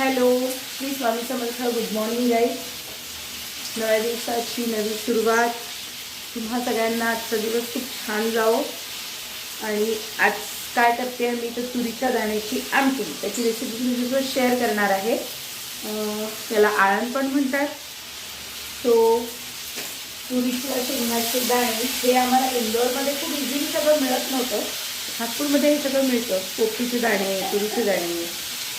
Hello मी Swami Samarth good morning guys नव्या दिवसाची नवी सुरुवात. तुम्हा सगळ्यांना आजचा दिवस खूप छान जावो. आणि आज काय करते मी तर तुरीच्या दाण्याची आमटी. त्याची रेसिपी तुमच्यासोबत शेअर करणार आहे. त्याला आळण पण म्हणतात. तो तुरीच्या शेंगाचे दाणे हे आम्हाला इंदोरमध्ये खूप इझिली सगळं मिळत नव्हतं. नागपूरमध्ये हे सगळं मिळतं. पोपटीचे दाणे तुरीचे दाणे.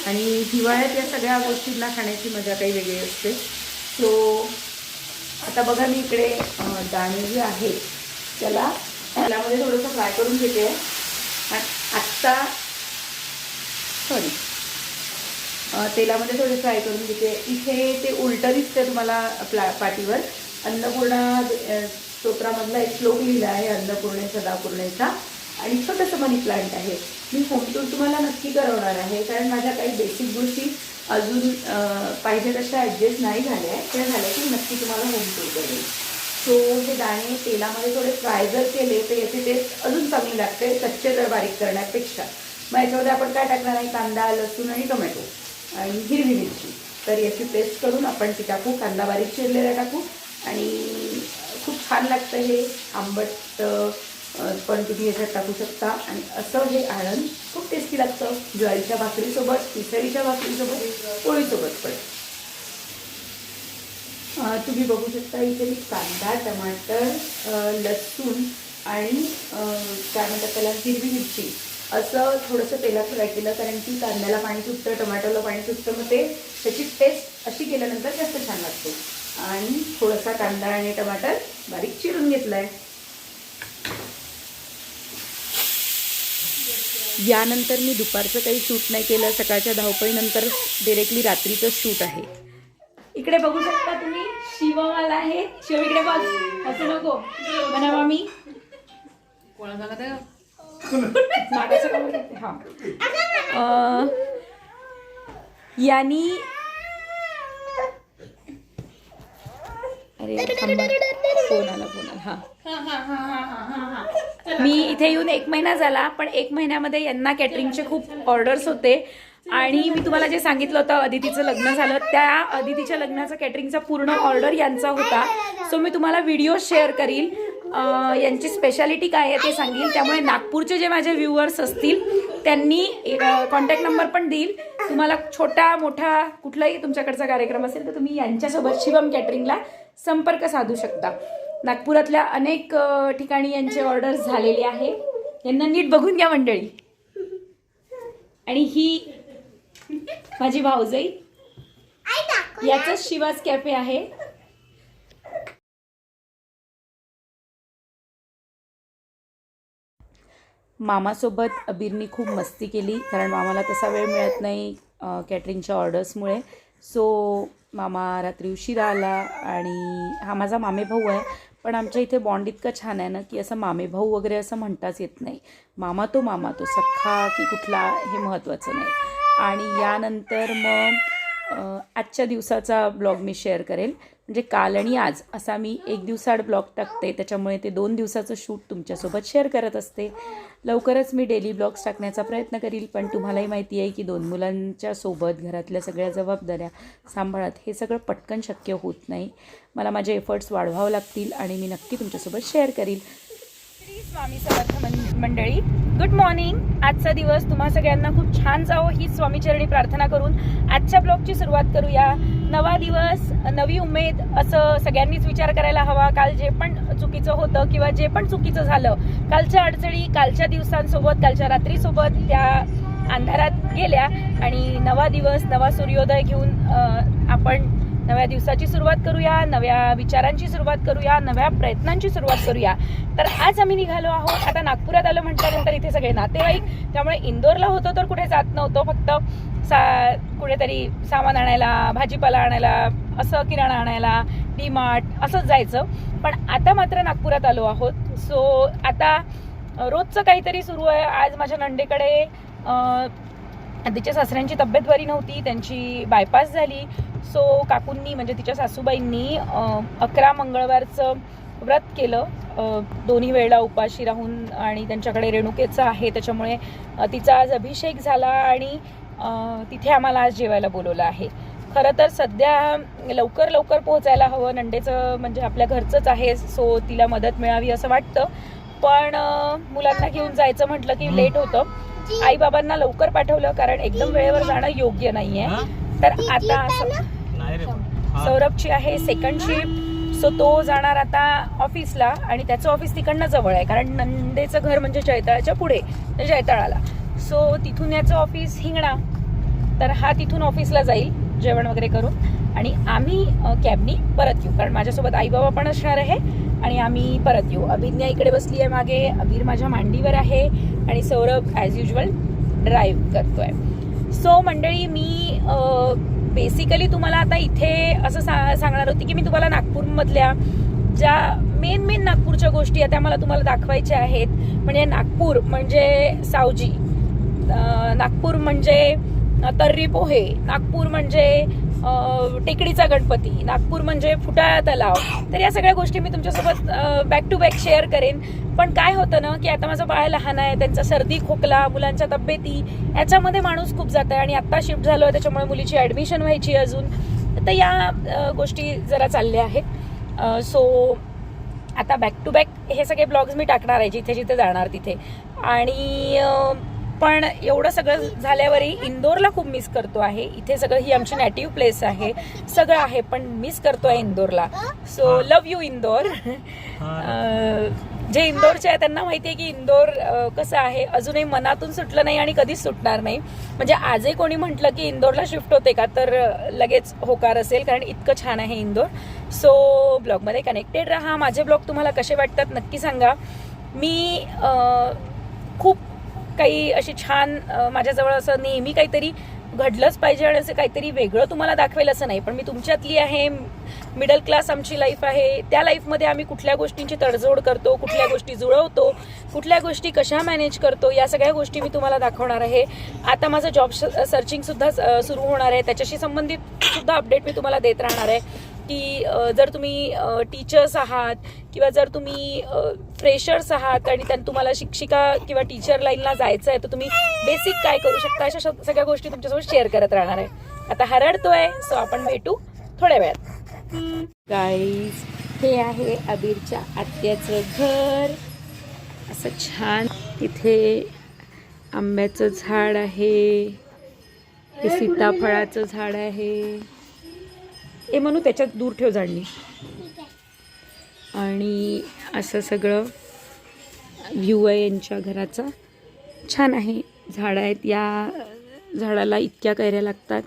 आणि हिवाळ्यात या सगळ्या गोष्टींना खाण्याची मजा काही वेगळी असते. सो आता बघा मी इकडे दाणे जे आहे त्याला त्यामध्ये थोडंसं फ्राय करून घेते. आत्ता सॉरी तेलामध्ये थोडे फ्राय करून घेते. इथे ते उलटं दिसतं तुम्हाला प्ला पाटीवर. अन्नपूर्णा स्तोत्रामधला एक श्लोक लिहिला आहे अन्नपूर्णे सदापूर्णेचा. आणि छोटंसं मनी प्लांट आहे. मी होम टूर तुम्हाला नक्की करवणार आहे. कारण माझ्या काही बेसिक गोष्टी अजून पाहिजे तशा ॲडजस्ट नाही झाल्या आहेत. त्या झाल्या की नक्की तुम्हाला होम टूर करेल. सो हे दाणे तेलामध्ये थोडे फ्राय जर केले तर याची टेस्ट अजून चांगली लागते कच्चे जर बारीक करण्यापेक्षा. मग याच्यामध्ये आपण काय टाकणार आहे? कांदा लसूण आणि टोमॅटो आणि हिरवी मिरची. तर याची पेस्ट करून आपण ती टाकू कांदा बारीक चिरलेला टाकू. आणि खूप छान लागतं हे. आंबट पण तुम्ही याच्यात टाकू शकता. आणि असं हे आळण खूप टेस्टी लागतं. ज्वारीच्या भाकरीसोबत पिसळीच्या भाकरीसोबत पोळीसोबत पण. तुम्ही बघू शकता इथे मी कांदा टमाटर लसूण आणि काय म्हणतात त्याला हिरवी मिरची. असं थोडंसं तेलात फ्राय केलं कारण की कांद्याला पाणी सुटतं टमाटरला पाणी सुटतं मग ते त्याची टेस्ट अशी केल्यानंतर जास्त छान लागते. आणि थोडासा कांदा आणि टमाटर बारीक चिरून घेतलाय. यानंतर मी दुपारचं काही शूट नाही केलं. सकाळच्या धावपळीनंतर डिरेक्टली रात्रीचं शूट आहे. इकडे बघू शकता तुम्ही शिवमाला आहे. शिव इकडे बघ असं नको. म्हणा मामी. हा. अं, यांनी अरे थांबा. फोन आला फोन आला. हा. मी इथे येऊन एक महिना झाला पण एक महिन्यामध्ये यांना कॅटरिंगचे खूप ऑर्डर्स होते. आणि मी तुम्हाला जे सांगितलं होतं अदितीचं लग्न झालं त्या अदितीच्या लग्नाचं कॅटरिंगचा पूर्ण ऑर्डर यांचा होता. सो मी तुम्हाला व्हिडिओ शेअर करील. यांची स्पेशालिटी काय आहे ते सांगेल. त्यामुळे नागपूरचे जे माझे व्ह्युअर्स असतील त्यांनी कॉन्टॅक्ट नंबर पण देईल. तुम्हाला छोटा मोठा कुठलाही तुमच्याकडचा कार्यक्रम असेल तर तुम्ही यांच्यासोबत शिवम कॅटरिंगला संपर्क साधू शकता. नागपुरातल्या अनेक ठिकाणी यांचे ऑर्डर्स झालेले आहे. यांना नीट बघून घ्या मंडळी. आणि ही माझी भाऊजाई. याच शिवाज कॅफे आहे. मामासोबत अबीरनी खूप मस्ती केली कारण मामाला तसा वेळ मिळत नाही कॅटरिंगच्या ऑर्डर्समुळे सो मामा रात्री उशिरा आला आणि हा माझा मामे भाऊ आहे. पण आमच्या इथे बॉन्ड इतकं छान आहे ना की असं मामे भाऊ वगैरे असं म्हणताच येत नाही. मामा तो मामा तो सख्खा की कुठला हे महत्त्वाचं नाही. आणि यानंतर मग आजच्या दिवसाचा ब्लॉग मी शेअर करेल. म्हणजे काल आणि आज असा मी एक दिवसाआड ब्लॉग टाकते. त्याच्यामुळे ते दोन दिवसाचं शूट तुमच्यासोबत शेअर करत असते. लवकरच मी डेली ब्लॉग्स टाकण्याचा प्रयत्न करील पण तुम्हालाही माहिती आहे की दोन मुलांच्या सोबत घरातल्या सगळ्या जबाबदाऱ्या सांभाळत हे सगळं पटकन शक्य होत नाही. मला माझे एफर्ट्स वाढवावं लागतील आणि मी नक्की तुमच्यासोबत शेअर करील. स्वामी समर्थ मंडळी. गुड मॉर्निंग आजचा दिवस तुम्हा सगळ्यांना खूप छान जावो ही स्वामीचरणी प्रार्थना करून आजच्या ब्लॉगची सुरुवात करूया. नवा दिवस नवी उमेद असं सगळ्यांनीच विचार करायला हवा. काल जे पण चुकीचं होतं किंवा जे पण चुकीचं झालं कालच्या अडचणी कालच्या दिवसांसोबत कालच्या रात्रीसोबत त्या अंधारात गेल्या. आणि नवा दिवस नवा सूर्योदय घेऊन आपण नव्या दिवसाची सुरुवात करूया नव्या विचारांची सुरुवात करूया नव्या प्रयत्नांची सुरुवात करूया. तर आज आम्ही निघालो आहोत आता नागपुरात आलं म्हटल्यानंतर इथे सगळे नातेवाईक त्यामुळे इंदोरला होतो तर कुठे जात नव्हतो फक्त सा कुठेतरी सामान आणायला भाजीपाला आणायला असं किराणा आणायला डी मार्ट असंच जायचं. पण आता मात्र नागपुरात आलो आहोत. सो आता रोजचं काहीतरी सुरू आहे. आज माझ्या नंडेकडे तिच्या सासऱ्यांची तब्येत बरी नव्हती त्यांची बायपास झाली. सो काकूंनी म्हणजे तिच्या सासूबाईंनी अकरा मंगळवारचं व्रत केलं. दोन्ही वेळेला उपाशी राहून आणि त्यांच्याकडे रेणुकेचं आहे त्याच्यामुळे तिचा आज अभिषेक झाला आणि तिथे आम्हाला आज जेवायला बोलवलं आहे. खरं तर सध्या लवकर लवकर पोहोचायला हवं. नंडेचं म्हणजे आपल्या घरचंच आहे सो तिला मदत मिळावी असं वाटतं. पण मुलांना घेऊन जायचं म्हटलं की लेट होतं. आई बाबांना लवकर पाठवलं कारण एकदम वेळेवर जाणं योग्य नाहीये. तर आता असं नाही रे. सौरभची आहे सेकंड शिफ्ट सो तो जाणार आता ऑफिसला आणि त्याचं ऑफिस तिकडनं जवळ आहे. कारण नंदेचं घर म्हणजे जैताळाच्या पुढे म्हणजे जैताळाला सो तिथून याचं ऑफिस हिंगणा. तर हा तिथून ऑफिसला जाईल जेवण वगैरे करून. आणि आम्ही कॅबनी परत येऊ. कारण माझ्यासोबत आई बाबा पण असणार आहे आणि आम्ही परत येऊ. अभिज्ञा इकडे बसली आहे मागे. अबीर माझ्या मांडीवर आहे आणि सौरभ ॲज युजल ड्राईव्ह करतोय. सो मंडळी मी बेसिकली तुम्हाला आता इथे असं सा सांगणार होती की मी तुम्हाला नागपूरमधल्या ज्या मेन मेन नागपूरच्या गोष्टी आहेत त्या मला तुम्हाला दाखवायच्या आहेत. म्हणजे नागपूर म्हणजे सावजी. नागपूर म्हणजे तर्री पोहे नागपूर म्हणजे टेकडीचा गणपती नागपूर म्हणजे फुटाळा तलाव. तर या सगळ्या गोष्टी मी तुमच्यासोबत बॅक टू बॅक शेअर करेन. पण काय होतं ना की आता माझं बाळ लहान आहे त्यांचा सर्दी खोकला मुलांच्या तब्येती याच्यामध्ये माणूस खूप जात आहे आणि आत्ता शिफ्ट झालो आहे त्याच्यामुळे मुलीची ॲडमिशन व्हायची अजून. तर या गोष्टी जरा चालल्या आहेत. सो आता बॅक टू बॅक हे सगळे ब्लॉग्स मी टाकणार आहे जिथे जिथे जाणार तिथे. आणि पण एवढं सगळं झाल्यावरही इंदोरला खूप मिस करतो आहे. इथे सगळं ही आमची नॅटिव्ह प्लेस आहे. सगळं आहे पण मिस करतो आहे इंदोरला. So love you Indore. जे इंदोरचे आहे त्यांना माहिती आहे की इंदोर कसं आहे अजूनही मनातून सुटलं नाही आणि कधीच सुटणार नाही. म्हणजे आजही कोणी म्हटलं की इंदोरला शिफ्ट होते का तर लगेच होकार असेल कारण इतकं छान आहे इंदोर. सो ब्लॉगमध्ये कनेक्टेड राहा. माझे ब्लॉग तुम्हाला कसे वाटतात नक्की सांगा. मी खूप काही अशी छान माझ्याजवळ असं नेहमी काहीतरी घडलंच पाहिजे आणि असं काहीतरी वेगळं तुम्हाला दाखवेल असं नाही. पण मी तुमच्यातली आहे मिडल क्लास आमची लाईफ आहे. त्या लाईफमध्ये आम्ही कुठल्या गोष्टींची तडजोड करतो कुठल्या गोष्टी जुळवतो कुठल्या गोष्टी कशा मॅनेज करतो या सगळ्या गोष्टी मी तुम्हाला दाखवणार आहे. आता माझं जॉब सर्चिंगसुद्धा सुरू होणार आहे. त्याच्याशी संबंधित सुद्धा अपडेट मी तुम्हाला देत राहणार आहे. की जर तुम्ही टीचर्स आहात किंवा जर तुम्ही फ्रेशर्स आहात आणि त्यात तुम्हाला शिक्षिका किंवा टीचर लाईनला जायचं आहे तर तुम्ही बेसिक काय करू शकता? अशा सगळ्या गोष्टी तुमच्यासोबत शेअर करत राहणार आहे. आता हरडतोय सो आपण भेटू थोड्या वेळात. गाईज हे आहे अबीरच्या आत्याचं घर. असं छान इथे आंब्याचं झाड आहे. हे सीताफळाचं झाड आहे. ए म्हणू त्याच्यात दूर ठेव झाडणी आणि असं सगळं व्ह्यू आहे यांच्या घराचा. छान आहे. झाडं आहेत. या झाडाला इतक्या कैऱ्या लागतात.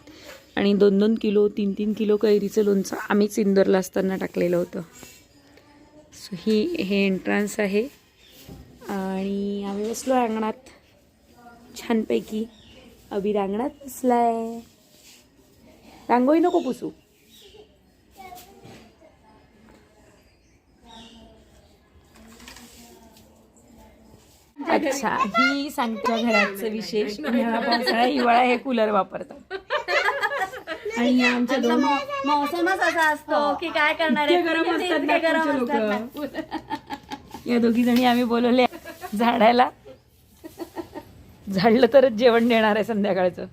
आणि दोन दोन किलो तीन तीन किलो कैरीचं लोणचं आम्हीच इंदोरला असताना टाकलेलं होतं. सो ही हे एंट्रन्स आहे. आणि आम्ही बसलो अंगणात छानपैकी. अबी रांगणात बसला आहे रांगोळी नको पुसू. अच्छा ही सांगत्या घराचं विशेष उन्हाळा पावसाळा हिवाळा हे कूलर वापरतात. आणि आमच्या दोन मौसमच असा असतो. की काय करणार इतके गरम आहे असतात इतके गरम नागपूरचे असतात लोकं. या दोघी जणी आम्ही बोलवले झाडायला झाडलं तरच जेवण देणार आहे संध्याकाळचं.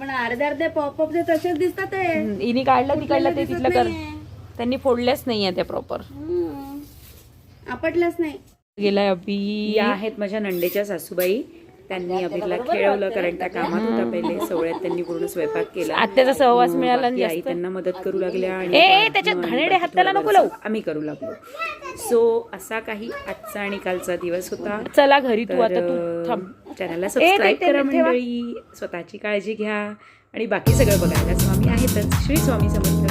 पण अर्धे अर्धे पॉपअप जे तसेच दिसतात ते. हम्म, हिने काढलं तिकडलं ते तिथलं कर नाहीये. त्यांनी फोडल्याच नाहीये त्या प्रॉपर हम्म. आपटलंच नाही. गेलाय अभि. या आहेत माझ्या नंडेच्या सासूबाई. त्यांनी अभिला खेळवलं कारण त्या कामात होता पहिले. सवळ्यात त्यांनी पूर्ण स्वयंपाक केला. आत्याचा सहवास मिळाला म्हणजे आई त्यांना मदत करू लागल्या आणि ए, त्याच्यात मग घाणेरडे बाकी हात त्याला थोडं नको लावू. आम्ही करू लागलो. सो असा काही आजचा आणि कालचा दिवस होता. चला घरी तू आता तू थांब. चॅनलला सबस्क्राईब करा. मंडळी. स्वतःची काळजी घ्या. आणि बाकी सगळं बघायला स्वामी आहेतच. श्री स्वामी समर्थ.